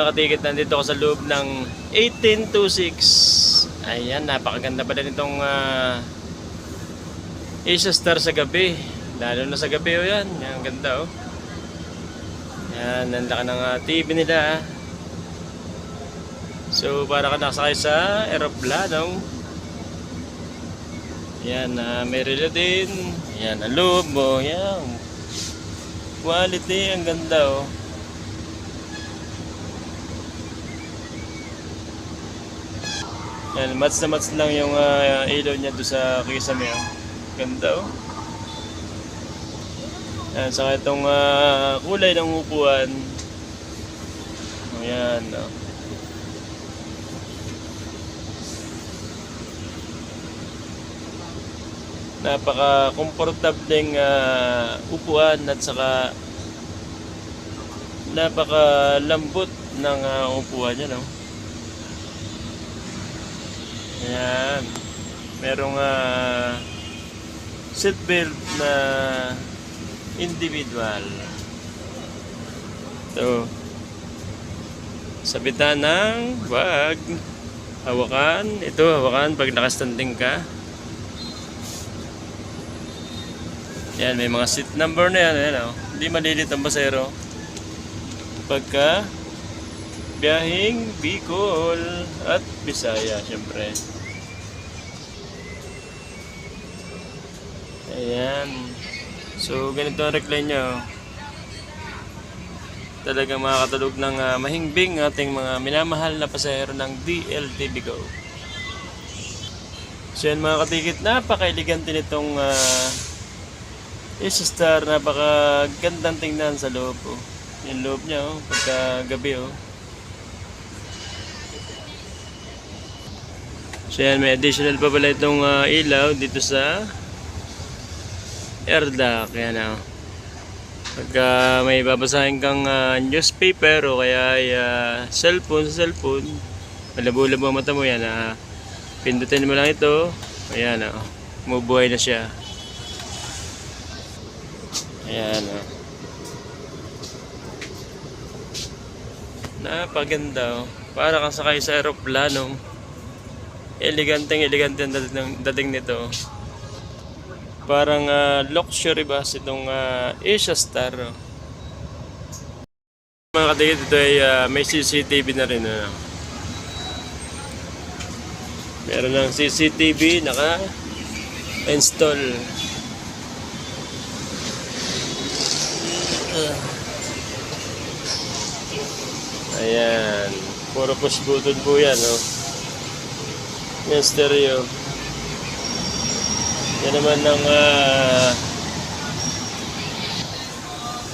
Nakatikit nandito ako sa loob ng 1826. Ayan, napakaganda pala nitong uh, Asia Star sa gabi. Lalo na sa gabi o yan. Yan, ang ganda oh. Yan, ang laki ng ah, TV nila ah. So, para ka nakasakay sa aeroplano. Yan, uh, may relo din. Yan, ang loob mo. Yan. Quality, ang ganda oh. Yan, mats na mats lang yung ah, ilaw niya doon sa kisame. Oh. Ganda oh. Yan, saka itong ah, kulay ng upuan. Ayan, oh. Napaka-komportableng ah, upuan at saka napaka-lambot ng ah, upuan niya, no? Ayan. Merong uh, seatbelt na individual. Ito. Sabitan ng wag. Hawakan. Ito, hawakan pag nakastanding ka. Yan, may mga seat number na yan. Ayan, oh. Hindi malilit ang basero. Pagka biyahing Bicol at Bisaya, syempre. Ayan. So, ganito ang recline niya. oh. Talagang makakatulog ng ah, mahingbing ating mga minamahal na pasahero ng DLTV Go. So yan mga katikit, napaka-elegante nitong uh, Asia Star, napaka-gandang tingnan sa loob. Oh. Yung loob niya, oh, pagka gabi. Oh. So yan, may additional pa pala itong ah, ilaw dito sa airlock. Yan o. Pagka may babasahin kang ah, newspaper o kaya ay, ah, cellphone sa cellphone, malabo-labo ang mata mo yan. ah. pindutin mo lang ito. Ayan o. Mubuhay na siya. Ayan o. Napaganda o. Para kang sakay sa aeroplano. Eleganteng elegante ang dating, nito. Parang ah, luxury bus itong ah, Asia Star. oh. Mga katigit, ito ay ah, may CCTV na rin. Ano. Meron ng CCTV naka-install. Ayan. Puro push button po yan. Oh. Yan stereo. Yan naman ng ah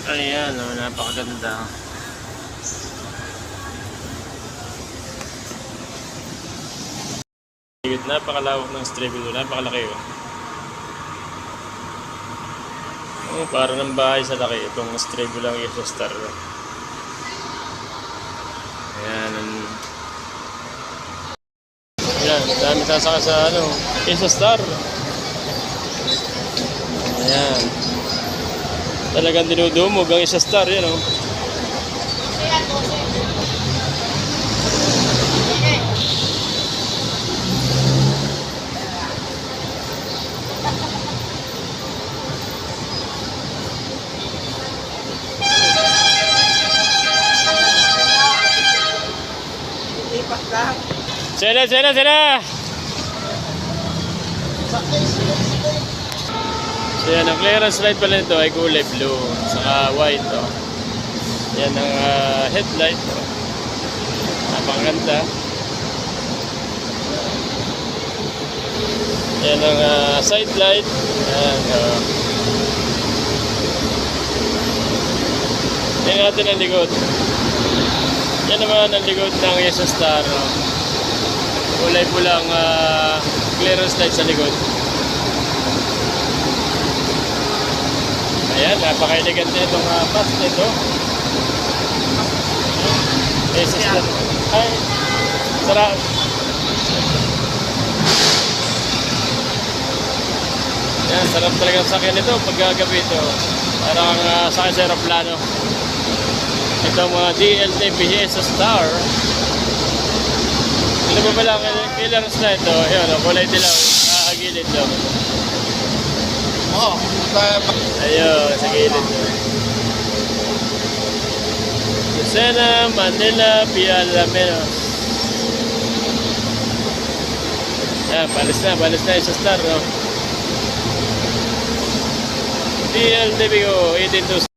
Ayan, oh, napakaganda. Napakalawak ng stereo. Napakalaki oh. Oh, para ng bahay sa laki. Itong stereo lang yung sa star. oh. Ayan. ang- dami sasaka sa ano, Isa Star. Ayan. Talagang dinudumog ang Isa Star, yan oh. Sila, sila, sila! So yan, ang clearance light pala nito ay kulay blue, saka white oh. Yan ang ah, headlight oh. Napakaganda. Yan ang ah, side light. Yan oh. Yan natin ang likod. Yan naman ang likod ng Yesa Star. Oh. Kulay pulang ah, clearance light sa likod. Ayan, napaka-elegante itong uh, bus nito. Sister. Ay, sarap. Yan, sarap talaga sa akin ito pag gabi ito. Parang uh, sa akin sa aeroplano. Ito ang mga DLTPG sa Star. Ano ba pala kailang kailang na ito? Ayun, oh, kulay dilaw. Ah, gilid daw. Oo. Ayun, sa gilid daw. Lucena, Manila, Pialamenos. Yan, palis na, palis na yung sa Star, no? DLTPG 18 to